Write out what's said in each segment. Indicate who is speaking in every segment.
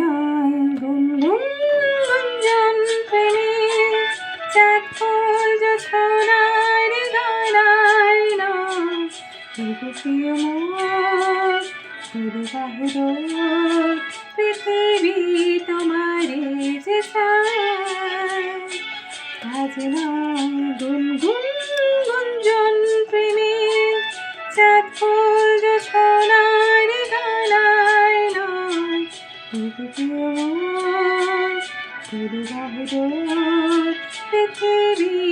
Speaker 1: নয় গুনগুন গুঞ্জন প্রেমে চাঁদ ফুল জোছনার গানার নয়। প্রিয় মোর বাহুর পৃথিবী তোমারে যে আজ নয় পৃথিবী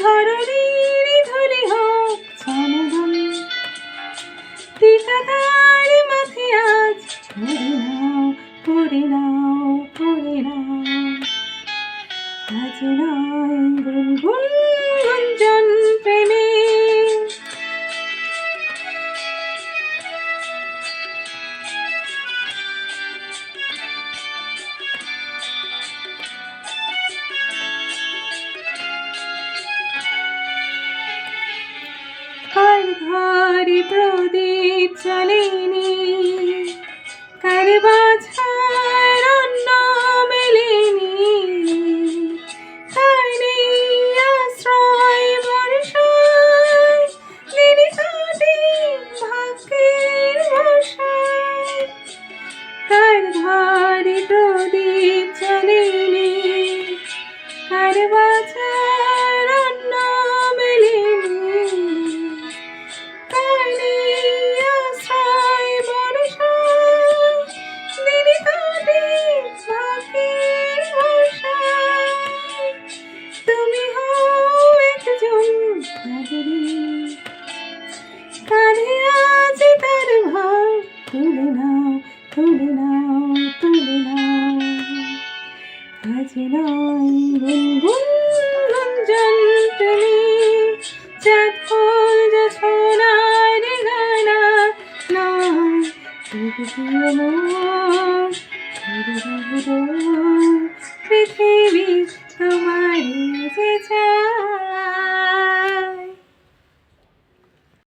Speaker 1: ধরণীর ধুলি হোক চন্দন ঠিকাদার মাথে আজ নাও করে নাও পড়ে নাও। ঘরে প্রদীপ জ্বলেনি। তুলে নাও তুলে নাও আজ নয় গুনগুন গুঞ্জন তুমি চাঁদ ফুল যশোনায় রে গানা নয় তবু প্রিয় পৃথিবী তোমার যে চায়